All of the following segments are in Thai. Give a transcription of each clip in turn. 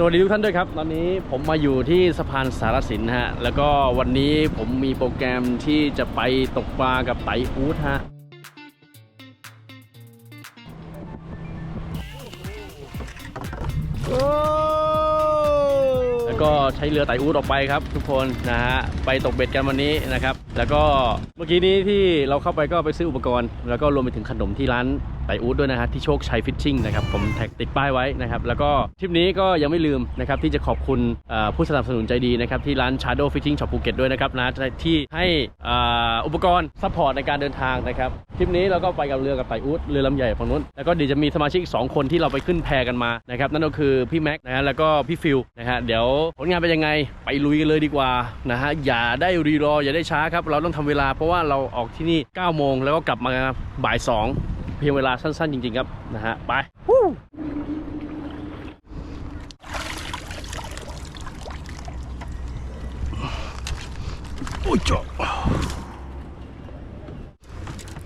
สวัสดีทุกท่านด้วยครับ ตอนนี้ผมมาอยู่ที่สะพานสารสินฮะ แล้วก็วันนี้ผมมีโปรแกรมที่จะไปตกปลากับไตอูดฮะ แล้วก็ใช้เรือไตอูดออกไปครับ ทุกคนนะฮะ ไปตกเบ็ดกันวันนี้นะครับ แล้วก็เมื่อกี้นี้ที่เราเข้าไปก็ไปซื้ออุปกรณ์ แล้วก็รวมไปถึงขนมที่ร้าน ไตอูดด้วยนะฮะที่โชคชัยฟิชชิ่งนะครับผมแท็กติดป้ายไว้นะครับแล้วก็ทริปนี้ก็ยังไม่ลืมนะครับที่จะขอบคุณผู้สนับสนุนใจดีนะครับที่ร้าน Shadow Fishing Shop ภูเก็ตด้วยนะครับนะที่ให้อ,อุปกรณ์ซัพพอร์ตในการเดินทางนะครับทริปนี้เราก็ไปกับเรือกับไตอูดเรือลำใหญ่ฝั่งนู้นแล้วก็เดี๋ยวจะมีสมาชิกอีกสองคนที่เราไปขึ้นแพกันมานะครับนั่นก็คือพี่แม็กนะฮะแล้วก็พี่ฟิลนะฮะเดี๋ยวผลงานเป็นยังไงไปลุยกันเลยดีกว่านะฮะอย่าได้รีรออย่าได้ช้าครับเราต้องทำเวลาเพราะว่าเราออกที่นี่9โมงแล้วก็กลับมาบ่าย2 เพียงเวลาสั้นๆจริง ๆ ครับ นะฮะ ไปโอ้ยจบ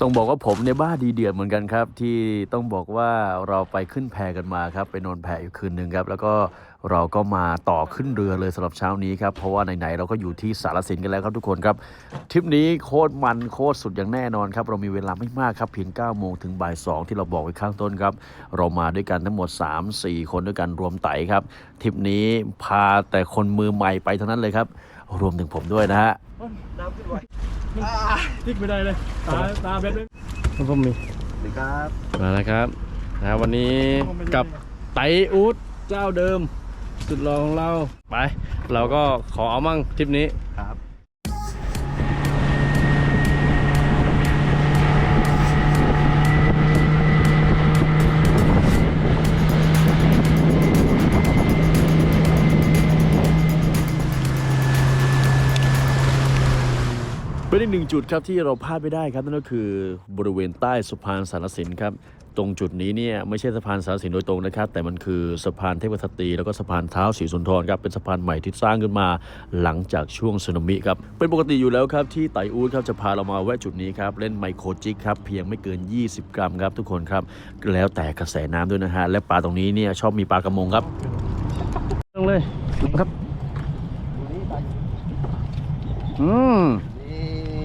ต้องบอกว่าผมเนี่ยบ้าดีเดือดเหมือนกันครับ ที่ต้องบอกว่าเราไปขึ้นแพกันมาครับไปนอนแพอยู่คืนหนึ่งครับ แล้วก็เราก็มาต่อขึ้นเรือเลยสำหรับเช้านี้ครับ เพราะว่าไหนๆเราก็อยู่ที่สารสินกันแล้วครับทุกคนครับทริปนี้โคตรมันโคตรสุดอย่างแน่นอนครับ เรามีเวลาไม่มากครับเพียง9โมงถึงบ่าย2ที่เราบอกไว้ข้างต้นครับ เรามาด้วยกันทั้งหมด 3-4 คนด้วยกันรวมไต่ครับทริปนี้พาแต่คนมือใหม่ไปเท่านั้นเลยครับ รวมถึงผมด้วยนะฮะติ๊กไม่ได้เลยตาตาเบ็ดเลยผมมีสวัสดีครับมาแล้วครับนะครับวันนี้กับไตอูดเจ้าเดิม สุดรองของเราไป เราก็ขอเอามั่งทริปนี้ครับ หนึ่งจุดครับที่เราพลาดไม่ได้ครับนั่นก็คือบริเวณใต้สะพานสารสินครับตรงจุดนี้เนี่ยไม่ใช่สะพานสารสินโดยตรงนะครับ แต่มันคือสะพานเทพสตรีแล้วก็สะพานเท้าสีสุนทรครับเป็นสะพานใหม่ที่สร้างขึ้นมาหลังจากช่วงสึนามิครับเป็นปกติอยู่แล้วครับที่ไตอูดครับจะพาเรามาแวะจุดนี้ครับเล่นไมโครจิกครับเพียงไม่เกิน 20 กรัมครับทุกคนครับแล้วแต่กระแสน้ำด้วยนะฮะและปลาตรงนี้เนี่ยชอบมีปลากระมงครับลงเลยลงครับอืม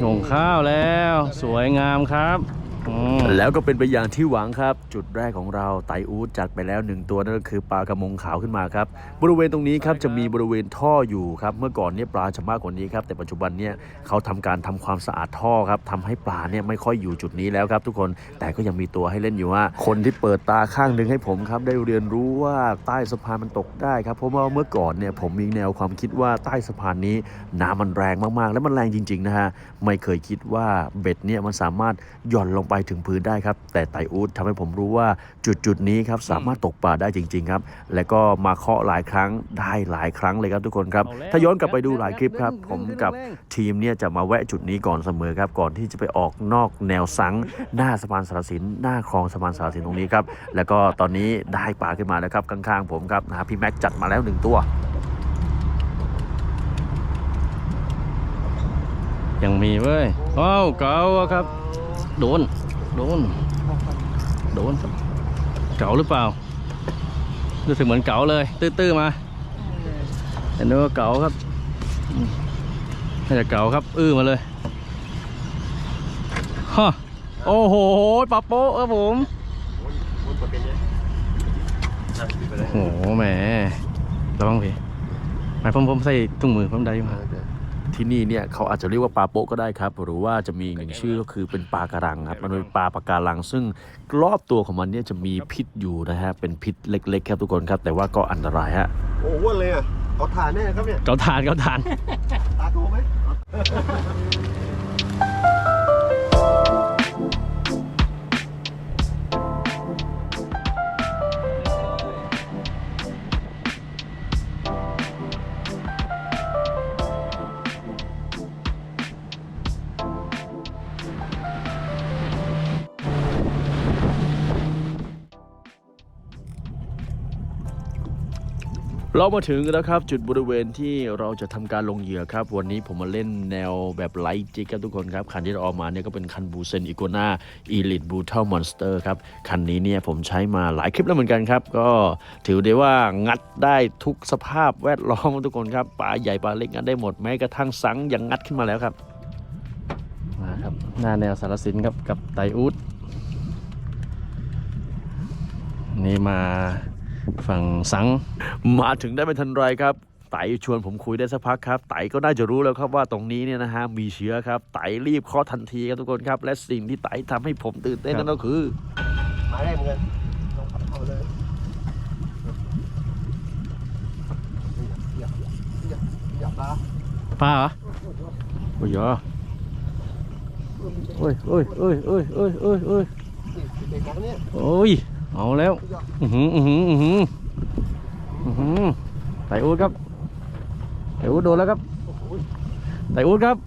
หงข้าวแล้ว สวยงามครับ แล้วก็เป็นไปอย่างที่หวังครับ จุดแรกของเราไตอูดจัดไปแล้วหนึ่งตัวนั่นก็คือปลากระมงขาวขึ้นมาครับบริเวณตรงนี้ครับจะมีบริเวณท่ออยู่ครับเมื่อก่อนเนี่ยปลาจะมากกว่านี้ครับแต่ปัจจุบันเนี่ยเขาทำการทำความสะอาดท่อครับทำให้ปลาเนี่ยไม่ค่อยอยู่จุดนี้แล้วครับ ทุกคนแต่ก็ยังมีตัวให้เล่นอยู่ว่าคนที่เปิดตาข้างหนึ่งให้ผมครับได้เรียนรู้ว่าใต้สะพานมันตกได้ครับเพราะว่าเมื่อก่อนเนี่ยผมมีแนวความคิดว่าใต้สะพานนี้น้ำมันแรงมากๆ และมันแรงจริงๆนะฮะไม่เคยคิดว่าเบ็ดเนี่ยมันสามารถหย่อนลงไปถึงพื้นได้ครับ แต่ไตอูดทำให้ผมรู้ว่าจุดจุดๆนี้ครับสามารถตกปลาได้จริง ๆ ครับ และก็มาเคาะหลายครั้งได้หลายครั้งเลยครับทุกคนครับ ถ้าย้อนกลับไปดูหลายคลิปครับ ผมกับทีมเนี่ยจะมาแวะจุดนี้ก่อนเสมอครับ ก่อนที่จะไปออกนอกแนวสัง หน้าสะพานสารสิน หน้าคลองสะพานสารสินตรงนี้ครับ แล้วก็ตอนนี้ได้ปลาขึ้นมาแล้วครับข้างๆผมครับนะฮะพี่แม็กจัดมาแล้วหนึ่งตัวยังมีเว้ยว้าวเก๋าอะครับ โดน โดน โดนครับเก๋าหรือเปล่า รู้สึกเหมือนเก๋าเลย ตื้อๆมาเห็นว่าเก๋าครับน่าจะเก๋าครับ อื้อมาเลยฮะโอ้โหปลาโป๊ะครับผมโอ้โหแหมระวังพี่หมายผมผมใส่ถุงมือผมได้มา ที่นี่เนี่ยเขาอาจจะเรียกว่าปลาโป๊ะก็ได้ครับ หรือว่าจะมีอีกหนึ่งชื่อก็คือเป็นปลากระรังครับ มันเป็นปลาปะการัง ซึ่งรอบตัวของมันเนี่ยจะมีพิษอยู่นะฮะ เป็นพิษเล็กๆครับทุกคนครับ แต่ว่าก็อันตรายฮะ โอ้อ้วนเลยอะเอาถ่านแน่ครับเนี่ยเกาทานเกาทาน ตาโตไหม เรามาถึงแล้วครับจุดบริเวณที่เราจะทำการลงเหยื่อครับ วันนี้ผมมาเล่นแนวแบบไลท์จิกครับทุกคนครับ คันที่เราเอามาเนี่ยก็เป็นคันบูเซนอีโกนาอีลิทบูเทลมอนสเตอร์ครับ คันนี้เนี่ยผมใช้มาหลายคลิปแล้วเหมือนกันครับ ก็ถือได้ว่างัดได้ทุกสภาพแวดล้อมทุกคนครับปลาใหญ่ปลาเล็กงัดได้หมดแม้กระทั่งสังยังงัดขึ้นมาแล้วครับมาครับหน้าแนวสารสินครับกับไตอูดนี่มา ฝั่งสังมาถึงได้ไม่ทันไรครับไต่ชวนผมคุยได้สักพักครับไต่ก็น่าจะรู้แล้วครับว่าตรงนี้เนี่ยนะฮะมีเชื้อครับไต่รีบเคาะทันทีครับทุกคนครับ และสิ่งที่ไต่ทำให้ผมตื่นเต้นนั่นก็คือมาได้เหมือนกันลองเอาเลยหยับหยับหยับหยับปลาปลาเหรอโอ้ยเหรอโอ้ยโอ้ยโอ้ยโอ้ยโอ้ยโอ้ยโอ้ยนี่ เด็กนักเนี่ยโอ้ยเอาแล้ว อือหือ อือหือ อือหืออือหือไต่อูดครับไต่อูดโดนแล้วครับไต่อูดครับ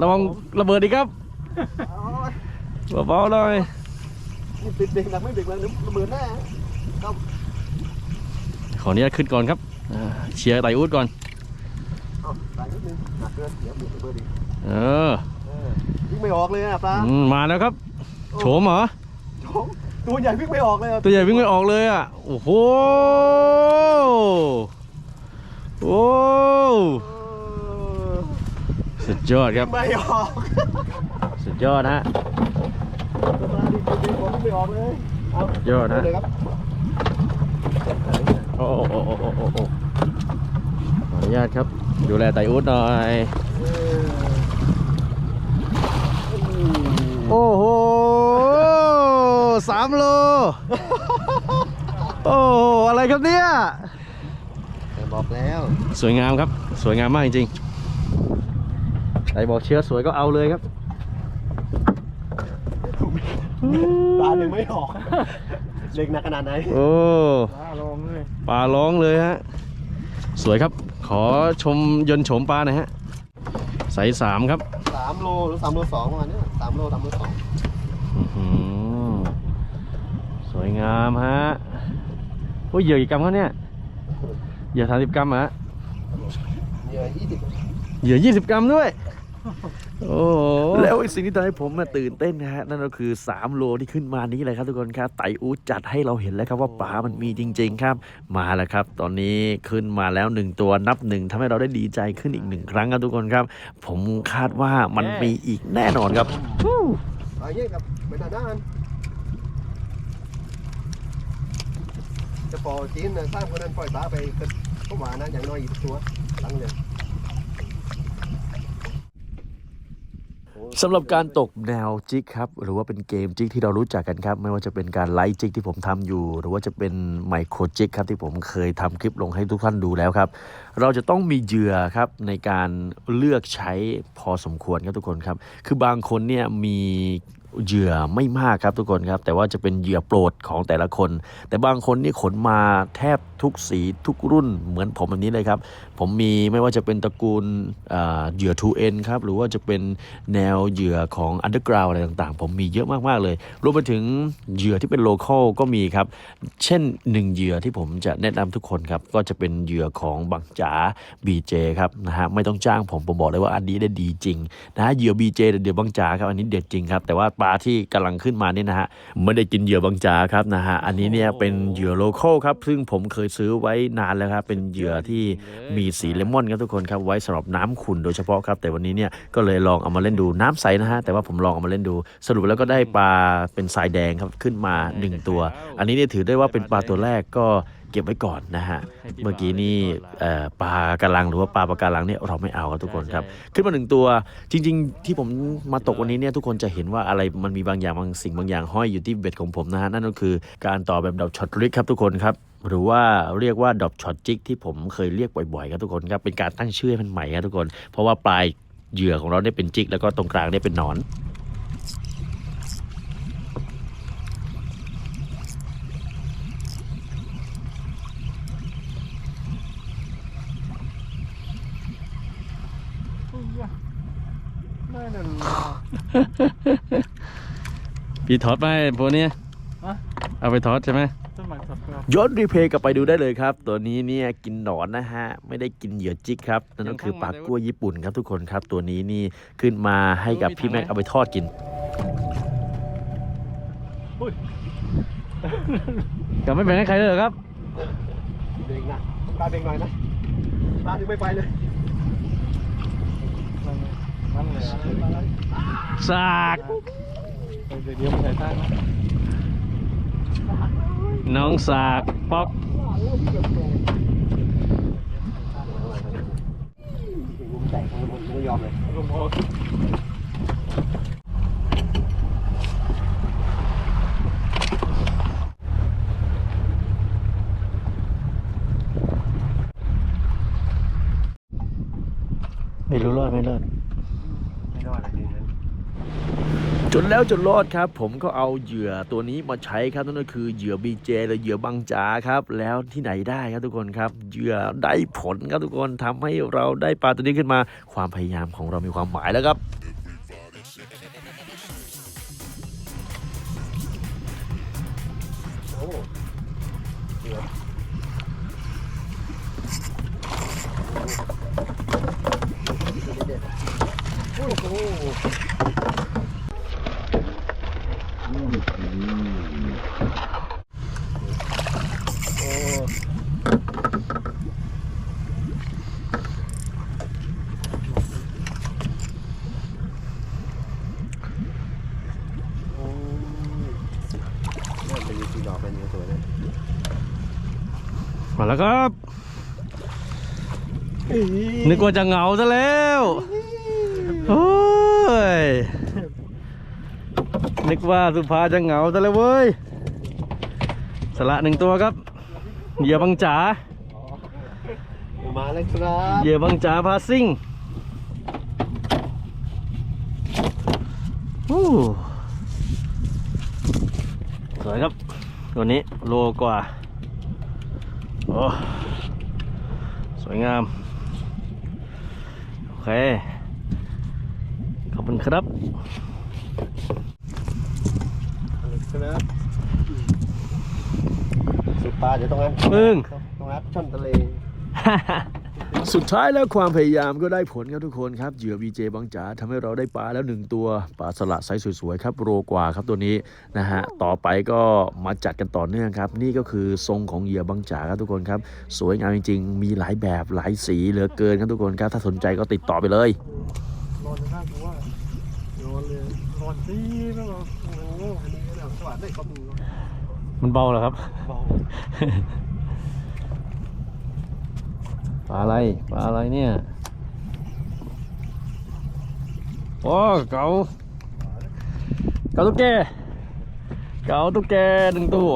ระวังระเบิดดีครับเอาเบาๆหน่อยนี่ปิดเด็กหนักไม่เด็กเลยระเบิดแน่ขออนุญาตขึ้นก่อนครับอ่าเชียร์ไต่อูดก่อนเอาตายนิดนึงหนักเกินเดี๋ยวเดี๋ยวระเบิดอีกเออเออวิ่งไม่ออกเลยอะปลาอืมมาแล้วครับ โฉมเหรอโถ่ ตัวใหญ่วิ่งไม่ออกเลยอะตัวใหญ่วิ่งไม่ออกเลยอะ โอ้โห โอ้เออสุดยอดครับ ไม่ออกสุดยอดฮะ ตัวปลาดิตัวเด็กผมไม่ออกเลยเอายอดนะ เลยครับโอ้โอ้โอ้โอ้โอ้โอ้ขออนุญาตครับ ดูแลไตอุดหน่อย เออโอ้โห สามโล โอ้โหอะไรครับเนี่ยแต่บอกแล้ว สวยงามครับ สวยงามมากจริงๆไตบอกเชื้อสวยก็เอาเลยครับปลาหนึ่งไม่ออก เล็กหนักขนาดไหน โอ้ปลาลงเลยปลาร้องเลยฮะ สวยครับ ขอชมยนต์โฉมปลาหน่อยฮะใสสามครับสามโลหรือสามโลสองประมาณเนี้ยสามโลสามโลสองอื้อหือ สวยงามฮะโอ้ยเหยื่อกี่กรัมครับเนี่ยเหยื่อสามสิบกรัมเหรอฮะเหยื่อยี่สิบเหยื่อยี่สิบกรัมด้วยโอ้โหแล้วไอ้สิ่งที่ทำให้ผมมาตื่นเต้นนะฮะนั่นก็คือ 3 โลที่ขึ้นมานี้เลยครับทุกคนครับไตอูดจัดให้เราเห็นแล้วครับว่าปลามันมีจริง ๆ ครับ มาแล้วครับ ตอนนี้ขึ้นมาแล้วหนึ่งตัวนับหนึ่งทำให้เราได้ดีใจขึ้นอีกหนึ่งครั้งครับทุกคนครับ ผมคาดว่ามันมีอีกแน่นอนครับ ปลาเยอะกับไม่นานาน จะปล่อยจีนสร้างคนนั้นปล่อยปลาไปก็ก็หวานนะอย่างน้อยอีกตัวตั้งเลยสำหรับการตกแนวจิกครับ หรือว่าเป็นเกมจิกที่เรารู้จักกันครับ ไม่ว่าจะเป็นการไลท์จิกที่ผมทำอยู่ หรือว่าจะเป็นไมโครจิกครับที่ผมเคยทำคลิปลงให้ทุกท่านดูแล้วครับ เราจะต้องมีเหยื่อครับในการเลือกใช้พอสมควรครับทุกคนครับ คือบางคนเนี่ยมี เหยื่อไม่มากครับทุกคนครับ แต่ว่าจะเป็นเหยื่อโปรดของแต่ละคน แต่บางคนนี่ขนมาแทบทุกสีทุกรุ่นเหมือนผมแบบนี้เลยครับ ผมมีไม่ว่าจะเป็นตระกูลเหยื่อ 2N ครับ หรือว่าจะเป็นแนวเหยื่อของ Underground อะไรต่างๆ ผมมีเยอะมากๆเลย รวมไปถึงเหยื่อที่เป็น local ก็มีครับ เช่นหนึ่งเหยื่อที่ผมจะแนะนำทุกคนครับ ก็จะเป็นเหยื่อของบังจ๋า BJ ครับนะฮะไม่ต้องจ้างผมผมบอกเลยว่าอันนี้ได้ดีจริงนะฮะเหยื่อ BJ เดี๋ยวบังจ๋าครับอันนี้เด็ดจริงครับแต่ว่าปลาที่กำลังขึ้นมานี่นะฮะไม่ได้กินเหยื่อบังจ๋าครับนะฮะอันนี้เนี่ยเป็นเหยื่อ local ครับซึ่งผมเคยซื้อไว้นานแล้วครับเป็นเหยื่อที่มีสีเลมอนครับทุกคนครับไว้สำหรับน้ำขุ่นโดยเฉพาะครับ แต่วันนี้เนี่ยก็เลยลองเอามาเล่นดูน้ำใสนะฮะแต่ว่าผมลองเอามาเล่นดู สรุปแล้วก็ได้ปลาเป็นทรายแดงครับขึ้นมาหนึ่งตัว อันนี้เนี่ยถือได้ว่าเป็นปลาตัวแรกก็ เก็บไว้ก่อนนะฮะ เมื่อกี้นี่เอ่อปลากระลังหรือว่าปลาปะการังเนี่ยเราไม่เอาครับทุกคนครับ ขึ้นมาหนึ่งตัวจริง ๆ ที่ผมมาตกวันนี้เนี่ยทุกคนจะเห็นว่าอะไรมันมีบางอย่างบางสิ่งบางอย่างห้อยอยู่ที่เบ็ดของผมนะฮะนั่นก็คือการต่อแบบดอกช็อตริกครับทุกคนครับหรือว่าเรียกว่าดอกช็อตจิกที่ผมเคยเรียกบ่อยๆครับทุกคนครับเป็นการตั้งชื่อให้มันใหม่ครับทุกคน เพราะว่าปลายเหยื่อของเราเนี่ยเป็นจิกแล้วก็ตรงกลางเนี่ยเป็นหนอน พี่ทอดไปพวกนี้อะเอาไปทอดใช่ไหมสมัครสับเราย้อนรีเพลย์กลับไปดูได้เลยครับ ตัวนี้เนี่ยกินหนอนนะฮะ ไม่ได้กินเหยื่อจิกครับ นั่นก็คือปลากล้วยญี่ปุ่นครับทุกคนครับ ตัวนี้นี่ขึ้นมาให้กับพี่แม็กเอาไปทอดกินจะไม่แบ่งให้ใครเลยเหรอครับเบรกนะตาเบรกหน่อยนะตาถึงไม่ไปเลย สากน้องสากป๊อกยอมเลย ไม่รู้รอดไม่รอด ไม่รอดอะไรเลยนั้น จนแล้วจนรอดครับ ผมก็เอาเหยื่อตัวนี้มาใช้ครับนั่นก็คือเหยื่อบีเจหรือเหยื่อบังจาครับ แล้วที่ไหนได้ครับทุกคนครับเหยื่อได้ผลครับทุกคนทำให้เราได้ปลาตัวนี้ขึ้นมา ความพยายามของเรามีความหมายแล้วครับโอ้โห มาแล้วครับ นึกว่าจะเหงาซะแล้ว โอ้ย นึกว่าสุภาจะเหงาซะแล้วเว้ย สละหนึ่งตัวครับ เหยื่อบังจ๋า มาเลยครับเหยื่อบังจ๋าพาซิ่งอู้สวยครับตัวนี้โลกว่า โอ้สวยงาม โอเค ขอบคุณครับ ครับสุดปลาเดี๋ยวต้องนั้นมึง ต้องนัดช่อนทะเล สุดท้ายแล้วความพยายามก็ได้ผลครับทุกคนครับเหยื่อ VJ บางจ๋าทำให้เราได้ปลาแล้วหนึ่งตัวปลาสละไซส์สวยๆครับโรกว่าครับตัวนี้นะฮะต่อไปก็มาจัดกันต่อเนื่องครับ นี่ก็คือทรงของเหยื่อบางจ๋าครับทุกคนครับ สวยงามจริงๆ มีหลายแบบหลายสีเหลือเกินครับทุกคนครับ ถ้าสนใจก็ติดต่อไปเลยนอนข้างกูว่านอนเลยนอนดีแล้ว นี้ก็แบบสวัสดีครับมึงมันเบาเหรอครับเบาปลาอะไรปลาอะไรเนี่ยโอ้เกาเกาตุ๊กแกเกาตุ๊กแกหนึ่งตัว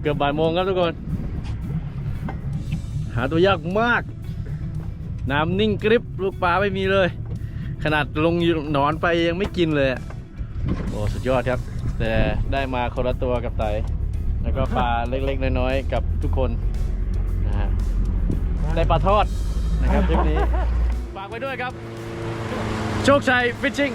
เกือบบ่ายโมงครับทุกคน หาตัวยากมาก น้ำนิ่งกริบลูกปลาไม่มีเลย ขนาดลงนอนไปยังไม่กินเลยโอ้สุดยอดครับ แต่ได้มาคนละตัวกับไตแล้วก็ปลาเล็กๆ น้อยๆ กับทุกคนนะฮะได้ปลาทอดนะครับทริปนี้ ฝากไว้ด้วยครับ โชคชัยฟิชชิ่ง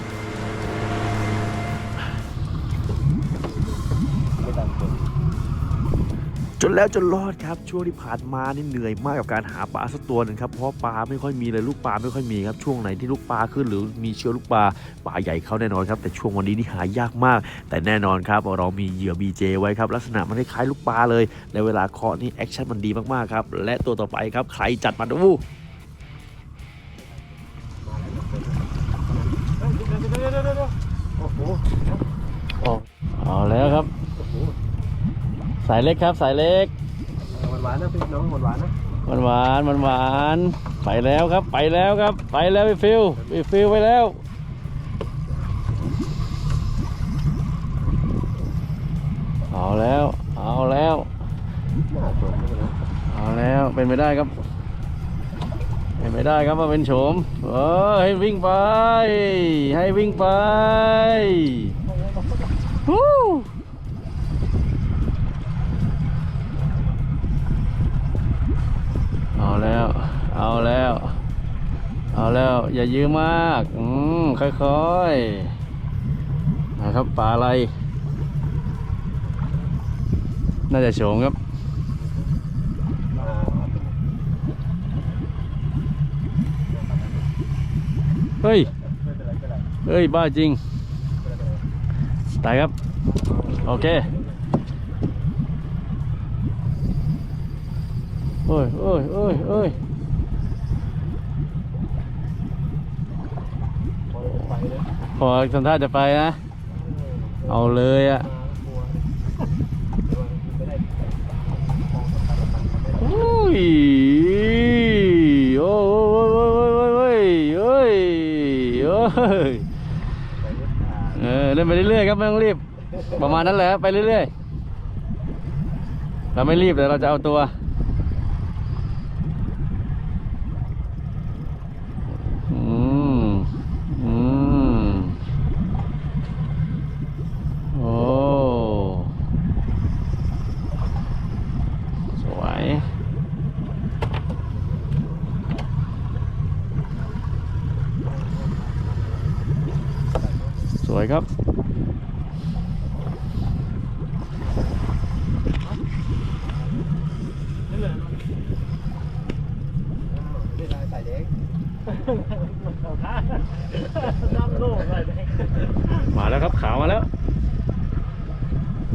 นแล้วจนรอดครับช่วงที่ผ่านมานี่เหนื่อยมากกับการหาปลาสักตัวหนึ่งครับเพราะปลาไม่ค่อยมีเลยลูกปลาไม่ค่อยมีครับช่วงไหนที่ลูกปลาขึ้นหรือมีเชื้อลูกปลาปลาใหญ่เข้าแน่นอนครับแต่ช่วงวันนี้นี่หายากมาก แต่แน่นอนครับเรามีเหยื่อ BJ ไว้ครับลักษณะมันคล้ายลูกปลาเลยและเวลาเคาะนี่แอคชั่นมันดีมากๆครับและตัวต่อไปครับใครจัดมาดูโอ้โหเอาแล้วครับ สายเล็กครับสายเล็กหวานๆนะพี่น้องหวานๆนะมันหวานมันหวานไปแล้วครับไปแล้วครับ ไปแล้วพี่ฟิวพี่ฟิวไปแล้วเอาแล้วเอาแล้วน่าสนเลยนะเอาแล้วเป็นไปได้ครับเป็นไปได้ครับว่าเป็นโฉมเออให้วิ่งไป ให้วิ่งไปฮู้เอา แล้ว เอาแล้ว เอาแล้ว อย่ายื้อมาก อืมค่อยๆนนะครับปลาอะไร น่าจะโฉมครับเฮ้ย เฮ้ย บ้าจริง ตายครับ โอเค เอ้ยเอ้ยเอ้ยเอ้ยพอทำท่าจะไปนะ เอาเลยอะอุ้ยโอ้ยโอ้ยโอ้ยโอ้ยโอ้ยโอ้ยเออเล่นไปเรื่อยๆครับไม่ต้องรีบ ประมาณนั้นแหละไปเรื่อยๆเราไม่รีบแต่เราจะเอาตัว อืม อืม โอ้ สวย สวยครับนี่ลายสายแดงมาแล้วครับขาวมาแล้ว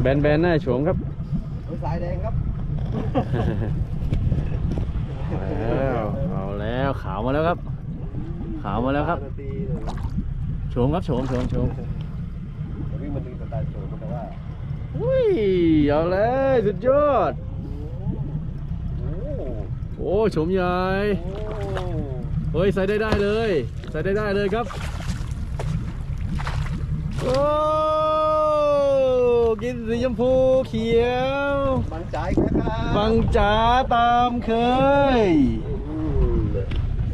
แบนแบนๆหน้าโฉมครับสายแดงครับแล้วเอาแล้วขาวมาแล้วครับ ขาวมาแล้วครับตีเลย โฉมครับโฉมโฉมโฉมวิ่งมันดึงสไตล์โชว์แต่ว่าอุ้ยเอาเลยสุดยอด โอ้โอ้โฉมใหญ่โอ้เฮ้ยใส่ได้ได้เลย ใส่ได้ได้เลยครับโอ้กินสีชมพูเขียวบังจ่ายนะครับบังจ๋าตามเคยอืม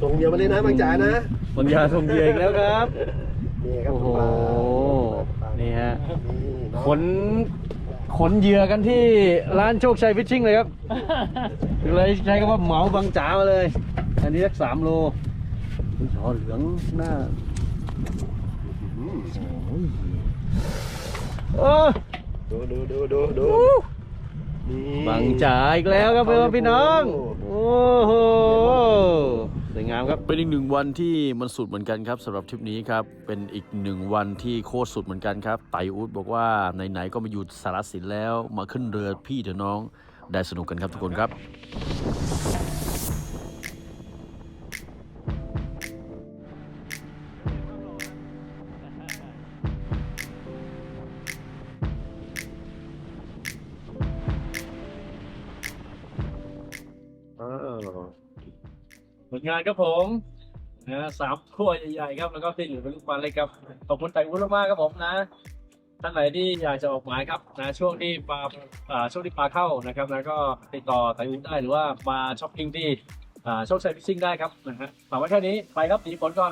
ส่งเดียวมาเลยนะบังจ่ายนะปัญญาส่งเหยื่ออีกแล้วครับนี่ ครับโอ้โหปลานี่ฮะนี่เนาะขน ขนเหยื่อกันที่ร้านโชคชัยฟิชชิ่งเลยครับ เลยใช้คำว่าเหมาบังจ๋ามาเลย อันนี้สักสามโลอุ๊ยชอเหลืองหน้าอืมเออดูดูดูดูดูนี่บังจ๋าอีกแล้วครับเพื่อนพี่น้อง โอ้โห สวยงามครับเป็นอีกหนึ่งวันที่มันสุดเหมือนกันครับสำหรับทริปนี้ครับเป็นอีกหนึ่งวันที่โคตรสุดเหมือนกันครับไตอูดบอกว่าไหนๆก็มาอยู่สารสินแล้วมาขึ้นเรือพี่เถอะน้องได้สนุกกันครับทุกคนครับ ผลงานครับผมนะสามขั้วใหญ่ๆครับแล้วก็ที่เหลือเป็นลูกบอลเลยครับขอบคุณไต่วุ้นมากๆครับผมนะท่านไหนที่อยากจะออกหมายครับนะช่วงที่ปลาช่วงที่ปลาเข้านะครับนะก็ติดต่อไต่วุ้นได้หรือว่ามาช้อปปิ้งที่โชคชัยฟิชชิ่งได้ครับนะฮะฝากไว้แค่นี้ไปครับหนีฝนก่อน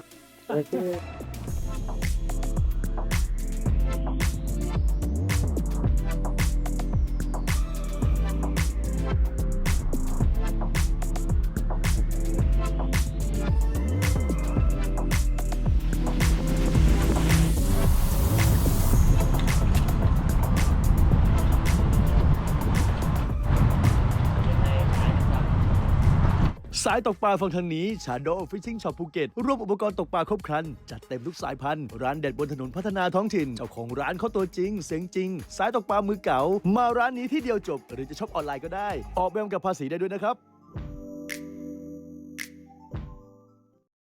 สายตกปลาฝั่งทางนี้ Shadow Fishing Shop ภูเก็ตรวมอุปกรณ์ตกปลาครบครัน จัดเต็มทุกสายพันธุ์ ร้านเด็ดบนถนนพัฒนาท้องถิ่น เจ้าของร้านเขาตัวจริง เสียงจริง สายตกปลามือเก่า มาร้านนี้ที่เดียวจบ หรือจะช็อปออนไลน์ก็ได้ ออกแบบกับภาษีได้ด้วยนะครับ